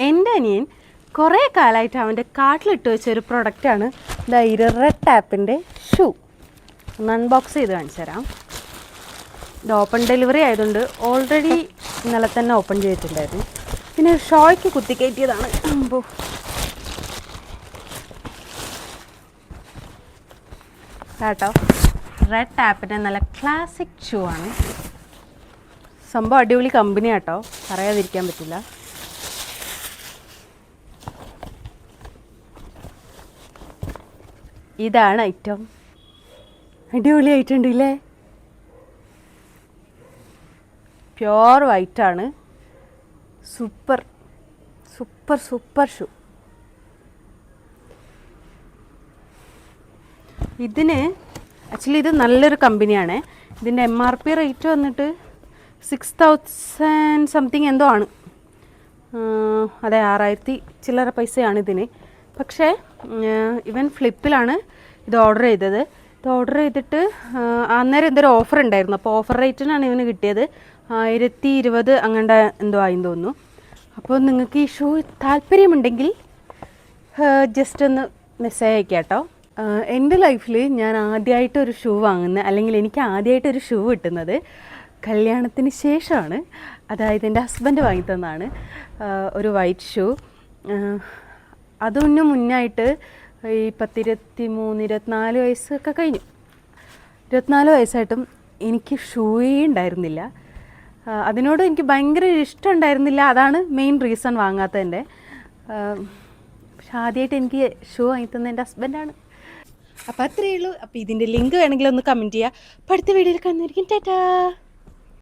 എന്റെ അനിയൻ കുറേ കാലമായിട്ട് അവന്റെ കാട്ടിലിട്ട് വെച്ചൊരു പ്രൊഡക്റ്റാണ്. ദ റെഡ് ടാപ്പിന്റെ ഷൂ. ഒന്ന് അൺബോക്സ് ചെയ്ത് കാണിച്ചു തരാം. ഇത് ഓപ്പൺ ഡെലിവറി ആയതുകൊണ്ട് ഓൾറെഡി ഇന്നലെ തന്നെ ഓപ്പൺ ചെയ്തിട്ടുണ്ടായിരുന്നു. പിന്നെ ഷോയ്ക്ക് കുത്തിക്കയറ്റിയതാണ് അമ്പോ. കേട്ടോ? റെഡ് ടാപ്പിന്റെ നല്ല ക്ലാസിക് ഷൂ ആണ്. സംഭവം അടിപൊളി കമ്പനി കേട്ടോ. പറയാതിരിക്കാൻ പറ്റില്ല. ഇതാണ് ഐറ്റം അടിപൊളിയായിട്ടുണ്ട് ഇല്ലേ? പ്യോർ വൈറ്റാണ് സൂപ്പർ സൂപ്പർ സൂപ്പർ ഷൂ ഇതിന് ആക്ച്വലി ഇത് നല്ലൊരു കമ്പനിയാണ് ഇതിന്റെ എം ആർ പി റേറ്റ് വന്നിട്ട് സിക്സ് തൗസൻഡ് സംതിങ് എന്തോ ആണ്. അതെ ആറായിരത്തി ചില്ലറ പൈസയാണ് ഇതിന്. പക്ഷേ ഇവൻ ഫ്ലിപ്പിലാണ് ഇത് ഓർഡർ ചെയ്തത്. ഇത് ഓർഡർ ചെയ്തിട്ട് അന്നേരം എന്തൊരു ഓഫർ ഉണ്ടായിരുന്നു. അപ്പോൾ ഓഫർ റേറ്റിനാണ് ഇവന് കിട്ടിയത്. ആയിരത്തി ഇരുപത് അങ്ങനെ എന്തോ ആയി തോന്നുന്നു. അപ്പോൾ നിങ്ങൾക്ക് ഈ ഷൂ താല്പര്യമുണ്ടെങ്കിൽ ജസ്റ്റ് ഒന്ന് മെസ്സേജ് അയക്കാം കേട്ടോ. എന്റെ ലൈഫിൽ ഞാൻ ആദ്യമായിട്ട് ഒരു ഷൂ വാങ്ങുന്നത് അല്ലെങ്കിൽ എനിക്ക് ആദ്യമായിട്ട് ഒരു ഷൂ കിട്ടുന്നത് കല്യാണത്തിന് ശേഷമാണ്. അതായത് എന്റെ ഹസ്ബൻഡ് വാങ്ങി തന്നാണ് ഒരു വൈറ്റ് ഷൂ അതിന് മുന്നായിട്ട് ഈ പത്തിരുപത്തി മൂന്ന് ഇരുപത്തിനാല് വയസ്സൊക്കെ കഴിഞ്ഞു. ഇരുപത്തിനാല് വയസ്സായിട്ടും എനിക്ക് ഷൂയേ ഉണ്ടായിരുന്നില്ല. അതിനോട് എനിക്ക് ഭയങ്കര ഇഷ്ടം ഉണ്ടായിരുന്നില്ല. അതാണ് മെയിൻ റീസൺ വാങ്ങാത്തതിന്റെ. പക്ഷെ ആദ്യമായിട്ട് എനിക്ക് ഷൂ വാങ്ങി തന്നെ എന്റെ ഹസ്ബൻഡാണ് അപ്പോൾ അത്രയേ ഉള്ളൂ. അപ്പോൾ ഇതിന്റെ ലിങ്ക് വേണമെങ്കിൽ ഒന്ന് കമന്റ് ചെയ്യുക അപ്പോൾ അടുത്ത വീഡിയോയിൽ കാണുന്നതായിരിക്കും. ടാറ്റാ!